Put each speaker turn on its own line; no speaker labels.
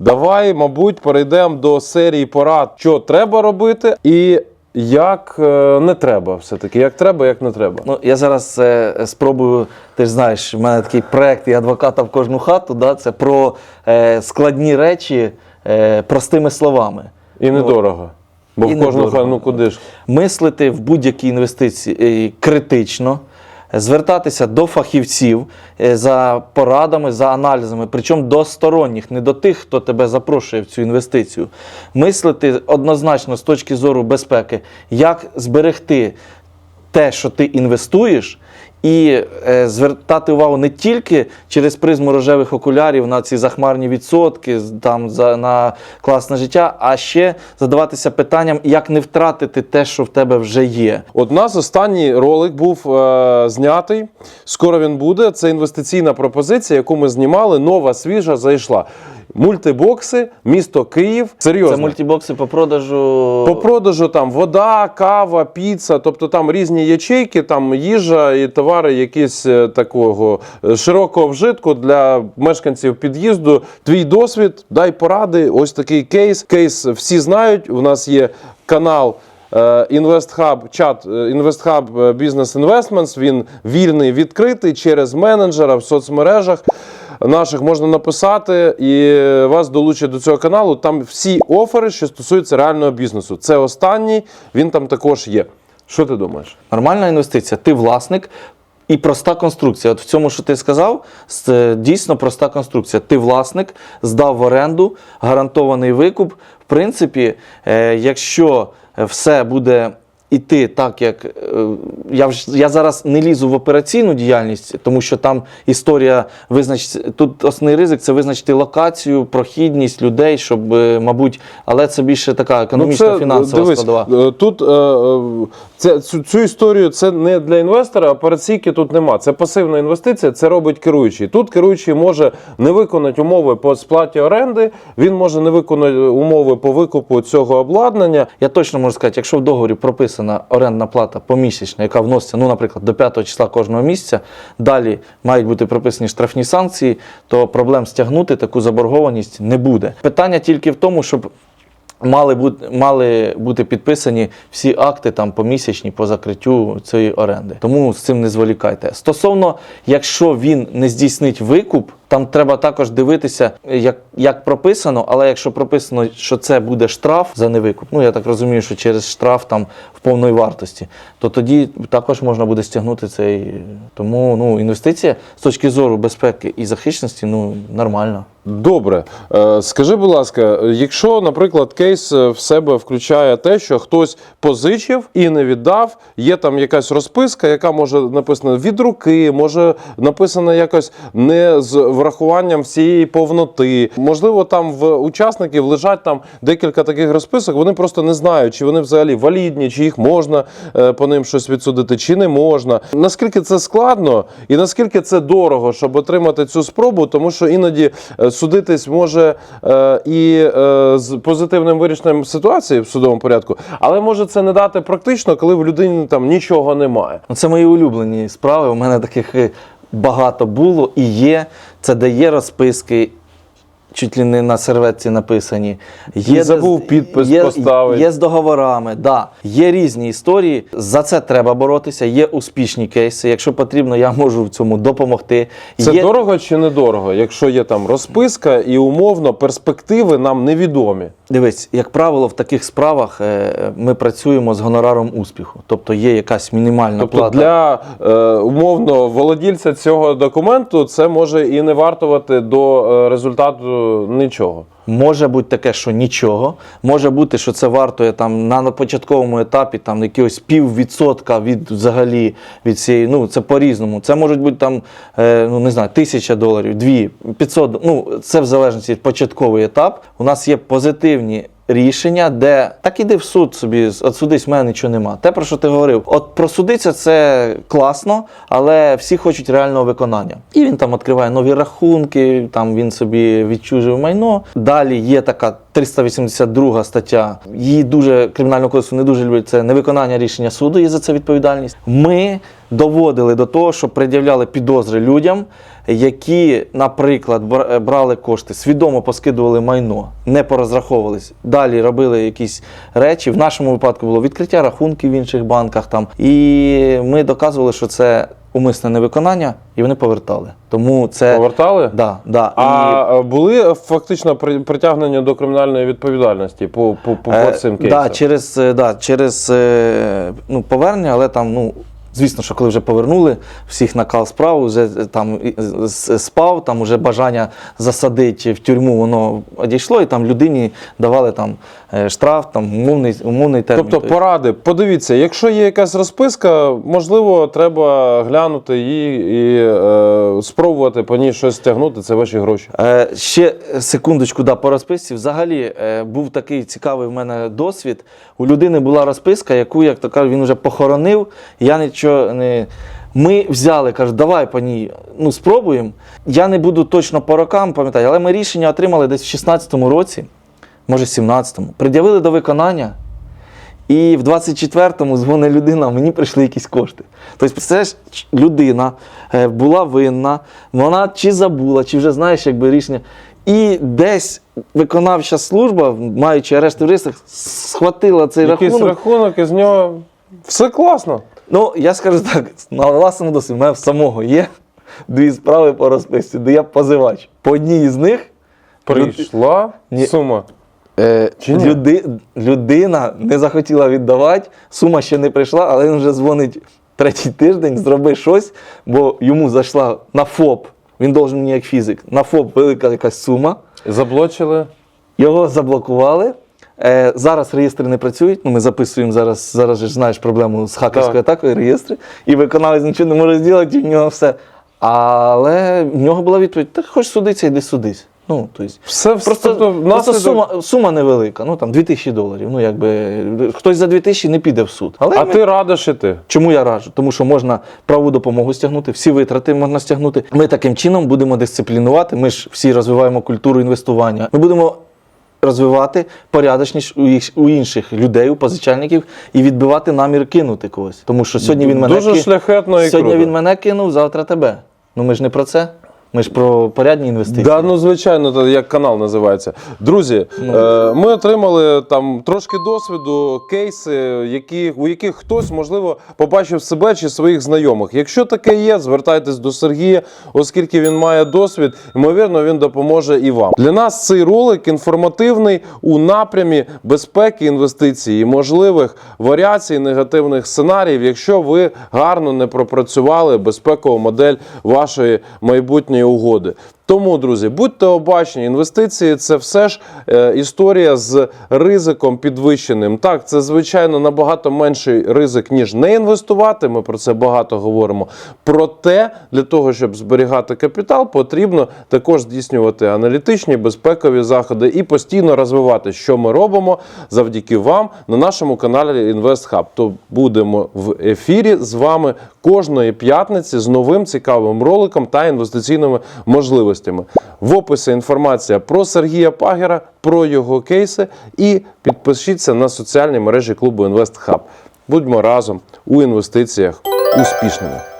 Давай, мабуть, перейдемо до серії порад, що треба робити, і як е, не треба все-таки. Як треба, як не треба.
Ну, я зараз е, спробую, ти ж знаєш, в мене такий проект і адвоката в кожну хату, да, це про е, складні речі е, простими словами.
І недорого. Бо
І
в кожного
недорого.
ну куди ж.
Мислити в будь-які інвестиції е, критично, звертатися до фахівців е, за порадами, за аналізами, причому до сторонніх, не до тих, хто тебе запрошує в цю інвестицію. Мислити однозначно з точки зору безпеки, як зберегти те, що ти інвестуєш, і е, звертати увагу не тільки через призму рожевих окулярів на ці захмарні відсотки, з- там за на класне життя, а ще задаватися питанням, як не втратити те, що в тебе вже є.
От у нас останній ролик був е, знятий. Скоро він буде. Це інвестиційна пропозиція, яку ми знімали. Нова, свіжа зайшла. Мультибокси, місто Київ. Серйозно.
Це мультибокси по продажу.
По продажу там вода, кава, піца, тобто там різні ячейки, там їжа і товари якісь е, такого е, широкого вжитку для мешканців під'їзду. Твій досвід, дай поради. Ось такий кейс. Кейс всі знають. У нас є канал. Е, InvestHub, чат е, е, Business Investments, він вільний, відкритий через менеджера в соцмережах наших можна написати і вас долучать до цього каналу. Там всі офери, що стосуються реального бізнесу. Це останній, він там також є. Що ти думаєш?
Нормальна інвестиція. Ти власник і проста конструкція. От в цьому, що ти сказав, це дійсно проста конструкція. Ти власник, здав в оренду, гарантований викуп. В принципі, е, якщо все буде. Іти так, як е, я вже я зараз не лізу в операційну діяльність, тому що там історія визначить тут основний ризик це визначити локацію, прохідність людей, щоб, е, мабуть, але це більше така економічна фінансова
дивись,
складова.
е, Тут це, цю, цю історію це не для інвестора, операційки тут нема. Це пасивна інвестиція, це робить керуючий. Тут керуючий може не виконати умови по сплаті оренди, він може не виконати умови по викупу цього обладнання.
Я точно можу сказати, якщо в договорі прописана орендна плата помісячна, яка вноситься, ну, наприклад, до 5 числа кожного місяця, далі мають бути прописані штрафні санкції, то проблем стягнути таку заборгованість не буде. Питання тільки в тому, щоб. Мали бути, мали бути підписані всі акти там помісячні по закриттю цієї оренди. Тому з цим не зволікайте. Стосовно, якщо він не здійснить викуп, там треба також дивитися, як, як прописано, але якщо прописано, що це буде штраф за невикуп, ну я так розумію, що через штраф там в повної вартості, то тоді також можна буде стягнути цей. Тому ну, інвестиція з точки зору безпеки і захищеності ну, нормальна.
Добре, Е, скажи, будь ласка, якщо, наприклад, кейс е, в себе включає те, що хтось позичив і не віддав, є там якась розписка, яка може написана від руки, може написана якось не з врахуванням всієї повноти. Можливо, там в учасників лежать там декілька таких розписок. Вони просто не знають, чи вони взагалі валідні, чи їх можна е, по ним щось відсудити, чи не можна. Наскільки це складно і наскільки це дорого, щоб отримати цю спробу, тому що іноді е, судитись може е, і з позитивним вирішенням ситуації в судовому порядку, але може це не дати практично, коли в людині там нічого немає.
Ну, це мої улюблені справи. У мене таких багато було і є. Це де є розписки, чуть ли не на серветці написані. Є
забув підпис
є,
поставити.
Є з договорами, да. Є різні історії. За це треба боротися. Є успішні кейси. Якщо потрібно, я можу в цьому допомогти.
Це
є...
дорого чи недорого, якщо є там розписка і умовно перспективи нам невідомі.
Дивись, як правило, в таких справах е, ми працюємо з гонораром успіху. Тобто є якась мінімальна
Тобто
плата.
для е, умовно володільця цього документу це може і не вартувати до е, результату нічого.
Може бути таке, що нічого. Може бути, що це вартує там на початковому етапі там якогось піввідсотка від взагалі від цієї. Ну це по-різному. Це можуть бути там, е, ну не знаю, тисяча доларів, дві, 500. Ну це в залежності від початковий етап. У нас є позитивні. Рішення, де так іди в суд собі, от судись, в мене нічого нема. Те, про що ти говорив, от просудиться це класно, але всі хочуть реального виконання. І він там відкриває нові рахунки, там він собі відчужив майно. Далі є така 382 стаття. Її дуже кримінального кодексу не дуже люблять. Це невиконання рішення суду, є за це відповідальність. Ми доводили до того, що пред'являли підозри людям, які, наприклад, е, брали кошти, свідомо поскидували майно, не порозраховувались. Далі робили якісь речі. В нашому випадку було відкриття рахунків в інших банках. Там. І ми доказували, що це умисне невиконання, і вони повертали. Тому це.
Повертали?
Да, да.
А і... були фактично при- притягнення до кримінальної відповідальності по, по, по, по
Е,
цим кейсам?
Да, через, е, да, через е, ну, повернення, але там, ну, звісно, що коли вже повернули, всіх накал справу, вже там спав, там вже бажання засадити в тюрму, воно одійшло, і там людині давали там е, штраф, там умовний, умовний термін.
Тобто поради, подивіться, якщо є якась розписка, можливо, треба глянути її і е, спробувати по ній щось стягнути, це ваші гроші.
Е, ще секундочку, да, по розписці. Взагалі е, був такий цікавий в мене досвід. У людини була розписка, яку, як то кажуть, він вже похоронив. Я нічого не. Ми взяли, кажуть, давай по ній ну, спробуємо. Я не буду точно по рокам пам'ятати, але ми рішення отримали десь в 16-му році, може 17-му. Пред'явили до виконання. І в 24-му дзвонить людина, мені прийшли якісь кошти. Тобто, представляєш, ч- людина е, була винна, вона чи забула, чи вже знаєш, якби рішення. І десь виконавча служба, маючи арешти в рисах, схватила цей
Якийсь
рахунок.
рахунок, і з нього все класно.
Ну, я скажу так, на власному досвіді, в мене в самого є дві справи по розписці, де я позивач. По одній із них
Прийшла
Ні.
сума.
Е,
Чи ні?
люди, людина не захотіла віддавати, сума ще не прийшла, але він вже дзвонить третій тиждень, зроби щось, бо йому зайшла на ФОП. Він должен мені як фізик. На ФОП велика якась сума.
Заблочили.
Його заблокували. Е, зараз реєстри не працюють. Ну, ми записуємо зараз, зараз же ж знаєш проблему з хакерською
Так.
атакою, реєстри. І виконавець нічого не може зробити, і в нього все. Але в нього була відповідь: так хоч судиться, йди судись. Ну, тобто,
Все, все
Просто,
тобто,
просто
наслідок-
сума, сума невелика, ну там 2000 доларів. Ну, якби хтось за 2000 не піде в суд. Але
А
ми-
ти радиш іти?
чому я раджу? Тому що можна правову допомогу стягнути, всі витрати можна стягнути. Ми таким чином будемо дисциплінувати. Ми ж всі розвиваємо культуру інвестування. Ми будемо розвивати порядочність у, їх- у інших людей, у позичальників, і відбивати намір кинути когось. Тому що сьогодні він мене
Дуже
ки-
шляхетно і
сьогодні
круто.
він мене кинув, завтра тебе. Ну ми ж не про це. Ми ж про порядні інвестиції.
Да, ну звичайно, то як канал називається. Друзі,
Ну.
е, ми отримали там трошки досвіду, кейси, які, у яких хтось, можливо, побачив себе чи своїх знайомих. Якщо таке є, звертайтесь до Сергія, оскільки він має досвід, ймовірно, він допоможе і вам. Для нас цей ролик інформативний у напрямі безпеки інвестицій і можливих варіацій негативних сценаріїв, якщо ви гарно не пропрацювали безпекову модель вашої майбутньої угоди. Тому, друзі, будьте обачні, інвестиції це все ж е, історія з ризиком підвищеним. Так, це звичайно набагато менший ризик, ніж не інвестувати. Ми про це багато говоримо. Проте для того, щоб зберігати капітал, потрібно також здійснювати аналітичні безпекові заходи і постійно розвивати, що ми робимо завдяки вам на нашому каналі InvestHub. То будемо в ефірі з вами кожної п'ятниці з новим цікавим роликом та інвестиційними можливостями. В описі інформація про Сергія Пагера, про його кейси і підпишіться на соціальні мережі клубу InvestHub. Будьмо разом у інвестиціях успішними.